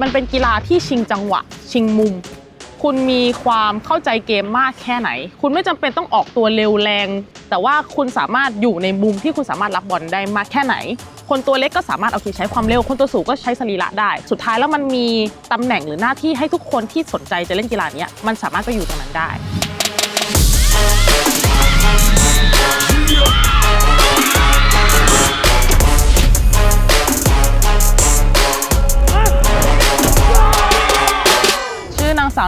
มันเป็นกีฬาที่ชิงจังหวะ ชิงมุม คุณมีความเข้าใจเกมมากแค่ไหน คุณไม่จำเป็นต้องออกตัวเร็วแรง แต่ว่าคุณสามารถอยู่ในมุมที่คุณสามารถรับบอลได้มากแค่ไหน คนตัวเล็กก็สามารถโอเคใช้ความเร็ว คนตัวสูงก็ใช้สรีระได้ สุดท้ายแล้วมันมีตำแหน่งหรือหน้าที่ให้ทุกคนที่สนใจจะเล่นกีฬานี้มันสามารถไปอยู่ตรงนั้นได้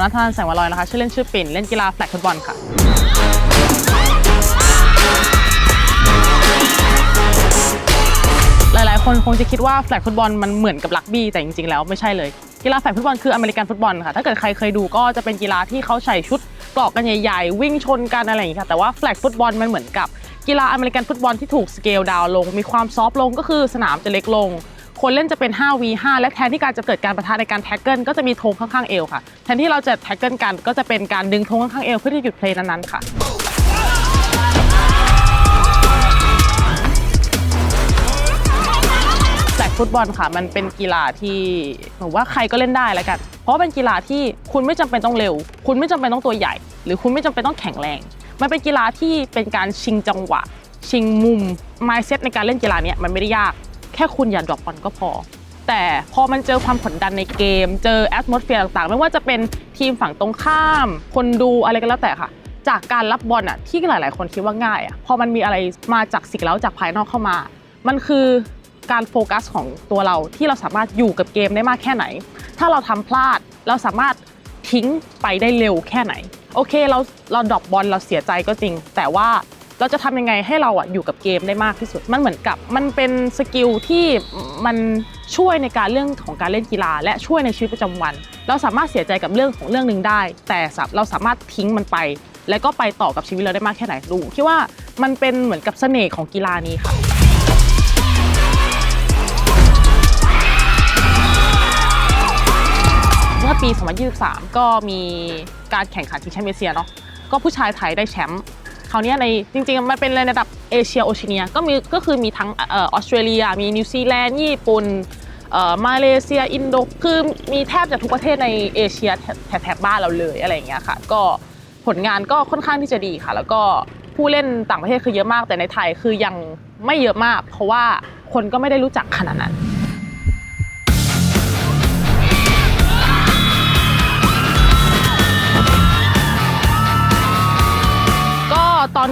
นัทธนันแสงวลอยนะคะ ชื่อเล่นชื่อปิ่น เล่นกีฬาแฟลกฟุตบอลค่ะ หลายๆ คนคงจะคิดว่าแฟลกฟุตบอลมันเหมือนกับรักบี้แต่จริงๆ แล้วไม่ใช่เลย กีฬาแฟลกฟุตบอลคืออเมริกันฟุตบอลค่ะ ถ้าเกิดใครเคยดูก็จะเป็นกีฬาที่เขาใส่ชุดเกราะกันใหญ่ๆ วิ่งชนกันอะไรอย่างนี้ค่ะ แต่ว่าแฟลกฟุตบอลมันเหมือนกับกีฬาอเมริกันฟุตบอลที่ถูกสเกลดาวลง มีความซอฟต์ลงก็คือสนามจะเล็กลง คนเล่นจะเป็น 5v5 และแทนที่การจะเกิดการประทะในการแท็กเกิลก็จะมีธงข้างๆเอวค่ะ แทนที่เราจะแท็กเกิลกันก็จะเป็นการดึงธงข้างๆเอวเพื่อที่จะหยุดเพลย์นั้นๆค่ะแฟลกฟุตบอลค่ะมันเป็นกีฬาที่หนูว่าใครก็เล่นได้แล้วกัน เพราะเป็นกีฬาที่คุณไม่จำเป็นต้องเร็ว คุณไม่จำเป็นต้องตัวใหญ่ หรือคุณไม่จำเป็นต้องแข็งแรง มันเป็นกีฬาที่เป็นการชิงจังหวะ ชิงมุม mindset ในการเล่นกีฬาเนี้ยมันไม่ได้ยาก แค่คุณอย่าดรอปบอลก็พอ แต่พอมันเจอความกดดันในเกม เจอแอดมอสเฟียร์ต่างๆ ไม่ว่าจะเป็นทีมฝั่งตรงข้าม คนดูอะไรก็แล้วแต่ค่ะ จากการรับบอลอะที่หลาย ๆ คนคิดว่าง่ายอะพอมันมีอะไรมาจากสิ่งเล้าจากภายนอกเข้ามา มันคือการโฟกัสของตัวเราที่เราสามารถอยู่กับเกมได้มากแค่ไหน ถ้าเราทำพลาดเราสามารถทิ้งไปได้เร็วแค่ไหน โอเคเราเราดรอปบอลเราเสียใจก็จริง แต่ว่า เราจะทำยังไงให้เราอะอยู่กับเกมได้มากที่สุด มันเหมือนกับมันเป็นสกิลที่มันช่วยในการเรื่องของการเล่นกีฬา และช่วยในชีวิตประจำวัน เราสามารถเสียใจกับเรื่องของเรื่องหนึ่งได้ แต่เราสามารถทิ้งมันไป แล้วก็ไปต่อกับชีวิตเราได้มากแค่ไหนดูคิดว่ามันเป็นเหมือนกับเสน่ห์ของกีฬานี้ค่ะเมื่อปี 2023 ก็มีการแข่งขันชิงแชมป์เอเชียเนาะก็ผู้ชายไทยได้แชมป์ คราวเนี้ยในจริงๆ มันเป็นในระดับเอเชียโอเชียเนียก็มีก็คือมีทั้งออสเตรเลีย มีนิวซีแลนด์ญี่ปุ่นมาเลเซียอินโดคือมีแทบจะทุกประเทศในเอเชียแถบบ้านเราเลยอะไรอย่างเงี้ยค่ะ ก็ผลงานก็ค่อนข้างที่จะดีค่ะ แล้วก็ผู้เล่นต่างประเทศคือเยอะมากแต่ในไทยคือยังไม่เยอะมาก เพราะว่าคนก็ไม่ได้รู้จักขนาดนั้น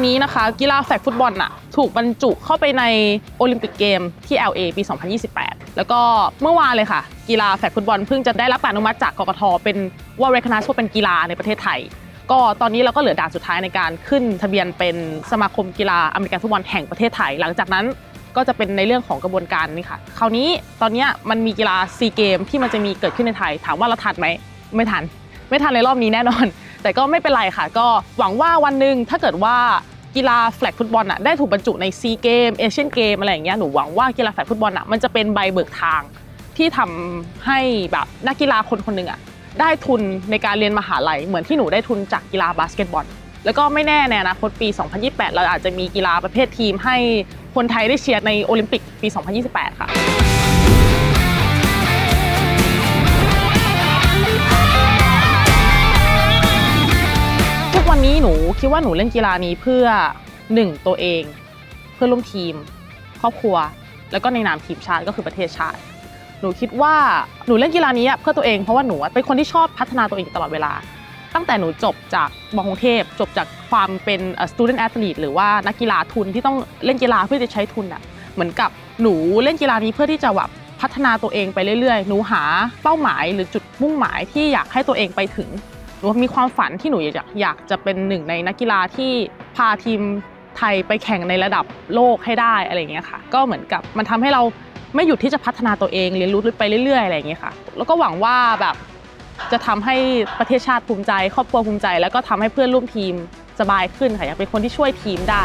นี้นะคะ กีฬาแฟกฟุตบอลน่ะถูกบรรจุเข้าไปในโอลิมปิกเกมที่ LA ปี 2028 แล้วก็เมื่อวานเลยค่ะ กีฬาแฟกฟุตบอลเพิ่งจะได้รับการอนุมัติจากกกทเป็นว่า recognize ว่าเป็นกีฬาในประเทศไทย ก็ตอนนี้เราก็เหลือด่านสุดท้ายในการขึ้นทะเบียนเป็นสมาคมกีฬาอเมริกันฟุตบอลแห่งประเทศไทย หลังจากนั้นก็จะเป็นในเรื่องของกระบวนการนี่ค่ะ คราวนี้ตอนเนี้ยมันมีกีฬาซีเกมที่มันจะมีเกิดขึ้นในไทย ถามว่าเราทันไหมไม่ทัน ไม่ทันในรอบนี้แน่นอน แต่ก็ไม่เป็นไรค่ะ ก็หวังว่าวันหนึ่งถ้าเกิดว่า กีฬาแฟลกฟุตบอลอะได้ถูกบรรจุในซีเกมเอเชียนเกมอะไรอย่างเงี้ยหนูหวังว่ากีฬาแฟลกฟุตบอลอะมันจะเป็นใบเบิกทางที่ทำให้แบบนักกีฬาคนคนหนึ่งอะได้ทุนในการเรียนมหาลัยเหมือนที่หนูได้ทุนจากกีฬาบาสเกตบอลแล้วก็ไม่แน่ในอนาคตปี 2028 เราอาจจะมีกีฬาประเภททีมให้คนไทยได้เชียร์ในโอลิมปิกปี 2028 ค่ะ วันนี้หนูคิดว่าหนูเล่นกีฬานี้เพื่อหนึ่งตัวเอง เพื่อนร่วมทีม ครอบครัว แล้วก็ในนามทีมชาติก็คือประเทศชาติ หนูคิดว่าหนูเล่นกีฬานี้เพื่อตัวเองเพราะว่าหนูเป็นคนที่ชอบพัฒนาตัวเองตลอดเวลา ตั้งแต่หนูจบจากมกรุงเทพจบจากความเป็น student athlete หรือว่านักกีฬาทุนที่ต้องเล่นกีฬาเพื่อจะใช้ทุนอะเหมือนกับหนูเล่นกีฬานี้เพื่อที่จะแบบพัฒนาตัวเองไปเรื่อยๆ หนูหาเป้าหมายหรือจุดมุ่งหมายที่อยากให้ตัวเองไปถึง หนูมีความฝันที่หนูอยากอยากจะเป็นหนึ่งในนักกีฬาที่พาทีมไทยไปแข่งในระดับโลกให้ได้อะไรเงี้ยค่ะ ก็เหมือนกับมันทำให้เราไม่หยุดที่จะพัฒนาตัวเองเรียนรู้ไปเรื่อยๆอะไรอย่างเงี้ยค่ะ แล้วก็หวังว่าแบบจะทำให้ประเทศชาติภูมิใจ ครอบครัวภูมิใจ แล้วก็ทำให้เพื่อนร่วมทีมสบายขึ้นค่ะอยากเป็นคนที่ช่วยทีมได้